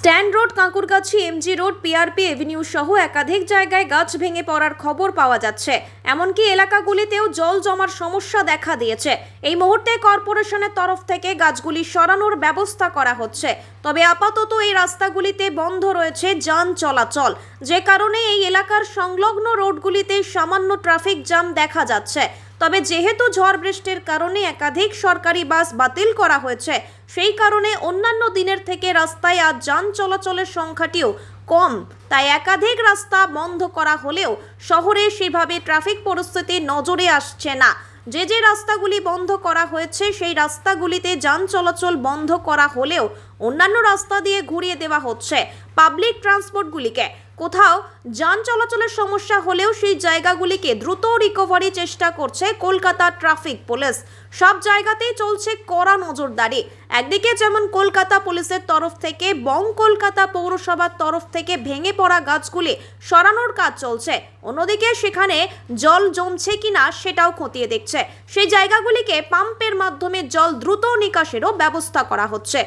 Stand road, Kankurgachi MG road PRP avenue সহ একাধিক জায়গায় গাছ ভেঙে পড়ার খবর পাওয়া যাচ্ছে। এমনকি এলাকাগুলিতেও জল জমার সমস্যা দেখা দিয়েছে। এই মুহূর্তে কর্পোরেশনের তরফ থেকে গাছগুলি সরানোর ব্যবস্থা করা হচ্ছে। তবে আপাতত এই রাস্তাগুলিতে বন্ধ রয়েছে যান চলাচল। যে কারণে এই এলাকার সংলগ্ন রোডগুলিতে সামান্য ট্রাফিক জ্যাম দেখা যাচ্ছে। তবে যেহেতু ঝড় বৃষ্টির কারণে একাধিক সরকারি বাস বাতিল করা হয়েছে, সেই কারণে অন্যান্য দিনের থেকে রাস্তায় আজ যান চলাচলের সংখ্যাটিও কম। তাই একাধিক রাস্তা বন্ধ করা হলেও শহরে সেভাবে ট্রাফিক পরিস্থিতি নজরে আসছে না। যে যে রাস্তাগুলি বন্ধ করা হয়েছে, সেই রাস্তাগুলিতে যান চলাচল বন্ধ করা হলেও অন্যান্য রাস্তা দিয়ে ঘুরিয়ে দেওয়া হচ্ছে পাবলিক ট্রান্সপোর্টগুলিকে কোথাও যান চলাচলের সমস্যা হলেও সেই জায়গাগুলিকে দ্রুত রিকভারি চেষ্টা করছে কলকাতা ট্রাফিক পুলিশ সব জায়গাতেই চলছে কড়া নজরদারি। একদিকে যেমন কলকাতা পুলিশের তরফ থেকে, বং কলকাতা পৌরসভার তরফ থেকে ভেঙে পড়া গাছগুলি সরানোর কাজ চলছে। অন্যদিকে সেখানে জল জমছে কিনা সেটাও খতিয়ে দেখছে। সেই জায়গাগুলিকে পাম্পের মাধ্যমে জল দ্রুত নিকাশেরও ব্যবস্থা করা হচ্ছে।